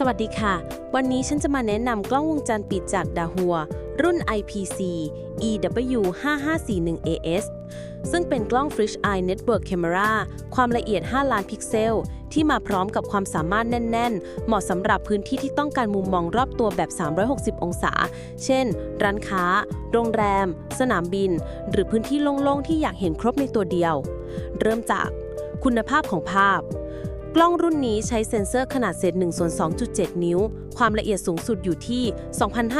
สวัสดีค่ะ วันนี้ฉันจะมาแนะนำกล้องวงจรปิดจากดาหัวรุ่น IPC EW5541AS ซึ่งเป็นกล้อง Fish Eye Network Camera ความละเอียด 5 ล้านพิกเซล ที่มาพร้อมกับความสามารถแน่น ๆ เหมาะสำหรับพื้นที่ที่ต้องการมุมมองรอบตัวแบบ 360 องศา เช่น ร้านค้า โรงแรม สนามบิน หรือพื้นที่โล่ง ๆ ที่อยากเห็นครบในตัวเดียว เริ่มจาก คุณภาพของภาพ กล้องรุ่นนี้ใช้เซ็นเซอร์ขนาดเศษ1ส่วน2.7 นิ้ว ความละเอียดสูงสุดอยู่ที่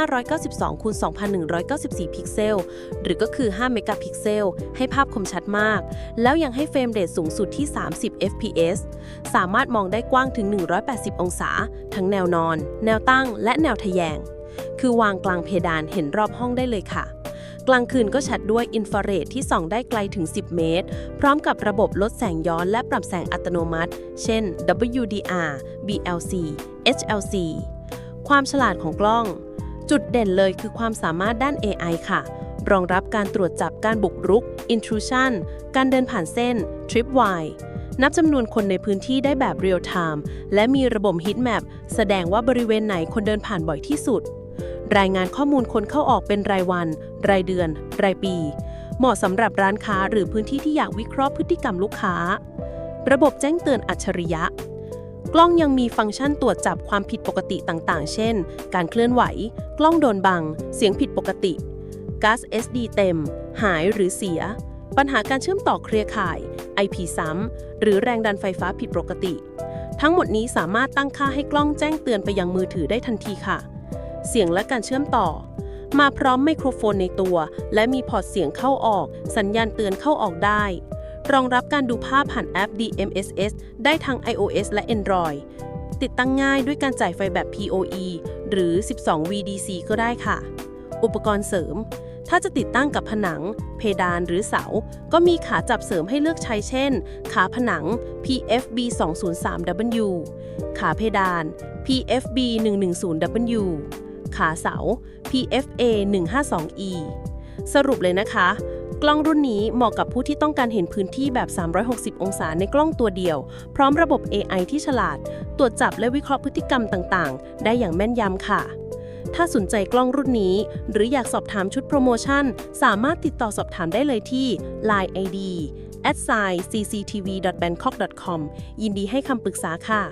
2592คูณ2194 พิกเซล หรือก็คือ 5 เมกะพิกเซล ให้ภาพคมชัดมาก แล้วยังให้เฟรมเรทสูงสุดที่ 30 fps สามารถมองได้กว้างถึง 180 องศา ทั้งแนวนอน แนวตั้ง และแนวทะแยง คือวางกลางเพดานเห็นรอบห้องได้เลยค่ะ กลางคืนก็ชัดด้วยอินฟราเรดที่ส่องได้ไกลถึง 10 เมตร พร้อมกับระบบลดแสงย้อนและปรับแสงอัตโนมัติ เช่น WDR BLC HLC ความฉลาดของกล้อง จุดเด่นเลยคือความสามารถด้าน AI ค่ะ รองรับการตรวจจับการบุกรุก intrusion การเดินผ่านเส้น tripwire นับจำนวนคนในพื้นที่ได้แบบ real time และมีระบบ heat map แสดงว่าบริเวณไหนคนเดินผ่านบ่อยที่สุด รายงานข้อมูลคนเข้าออกเป็นรายวัน รายเดือน รายปี เหมาะสำหรับร้านค้าหรือพื้นที่ที่อยากวิเคราะห์พฤติกรรมลูกค้า ระบบแจ้งเตือนอัจฉริยะ กล้องยังมีฟังก์ชันตรวจจับความผิดปกติต่างๆ เช่น การเคลื่อนไหว กล้องโดนบัง เสียงผิดปกติก๊าซ SD เต็ม หายหรือเสีย ปัญหาการเชื่อมต่อเครือข่าย IP ซ้ำหรือแรงดันไฟฟ้าผิดปกติ ทั้งหมดนี้สามารถตั้งค่าให้กล้องแจ้งเตือนไปยังมือถือได้ทันทีค่ะ เสียงและการเชื่อมต่อ มาพร้อมไมโครโฟนในตัว และมีพอร์ตเสียงเข้าออก สัญญาณเตือนเข้าออกได้ รองรับการดูภาพผ่านแอป DMSS ได้ทั้ง iOS และ Android ติดตั้งง่ายด้วยการจ่ายไฟแบบ PoE หรือ 12 VDC ก็ได้ค่ะ อุปกรณ์เสริม ถ้าจะติดตั้งกับผนัง เพดานหรือเสา ก็มีขาจับเสริมให้เลือกใช้เช่น ขาผนัง PFB 203W ขาเพดาน PFB 110W ขาเสา PFA 152E สรุปเลยนะคะ กล้องรุ่นนี้เหมาะกับผู้ที่ต้องการเห็นพื้นที่แบบ 360 องศาในกล้องตัวเดียว พร้อมระบบ AI ที่ฉลาด ตรวจจับและวิเคราะห์พฤติกรรมต่างๆ ได้อย่างแม่นยำค่ะ ถ้าสนใจกล้องรุ่นนี้ หรืออยากสอบถามชุดโปรโมชั่น สามารถติดต่อสอบถามได้เลยที่ Line ID cctv.bangkok.com ยินดีให้คำปรึกษาค่ะ